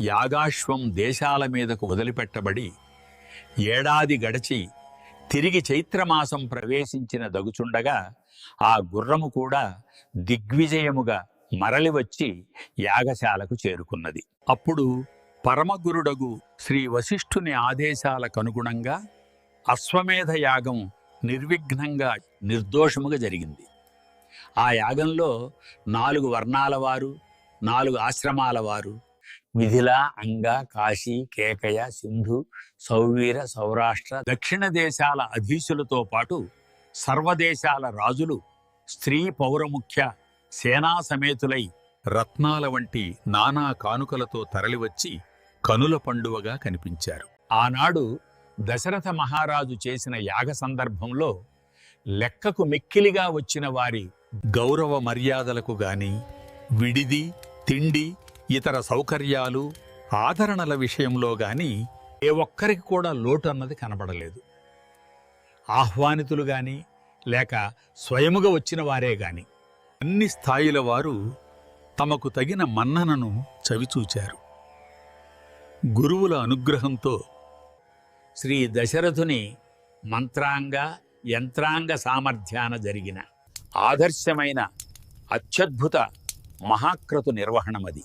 యాగాశ్వం దేశాల మీదకు వదిలిపెట్టబడి ఏడాది గడిచి తిరిగి చైత్రమాసం ప్రవేశించిన దగుచుండగా ఆ గుర్రము కూడా దిగ్విజయముగా మరలి వచ్చి యాగశాలకు చేరుకున్నది. అప్పుడు పరమగురుడగు శ్రీ వశిష్ఠుని ఆదేశాలకనుగుణంగా అశ్వమేధ యాగం నిర్విఘ్నంగా నిర్దోషముగా జరిగింది. ఆ యాగంలో నాలుగు వర్ణాల వారు నాలుగు ఆశ్రమాల వారు మిథిల అంగ కాశీ కేకయ సింధు సౌవీర సౌరాష్ట్ర దక్షిణ దేశాల అధీశులతో పాటు సర్వదేశాల రాజులు స్త్రీ పౌరముఖ్య సేనా సమేతులై రత్నాల వంటి నానా కానుకలతో తరలివచ్చి కనుల పండువగా కనిపించారు. ఆనాడు దశరథ మహారాజు చేసిన యాగ సందర్భంలో లెక్కకు మిక్కిలిగా వచ్చిన వారి గౌరవ మర్యాదలకు గాని విడిది తిండి ఇతర సౌకర్యాలు ఆదరణల విషయంలో గాని ఏ ఒక్కరికి కూడా లోటు అన్నది కనబడలేదు. ఆహ్వానితులు గాని లేక స్వయముగా వచ్చిన వారే గాని అన్ని స్థాయిల వారు తమకు తగిన మన్ననను చవిచూచారు. గురువుల అనుగ్రహంతో శ్రీ దశరథుని మంత్రాంగ యంత్రాంగ సామర్థ్యాన జరిగిన ఆదర్శమైన అత్యద్భుత మహాక్రతు నిర్వహణమది.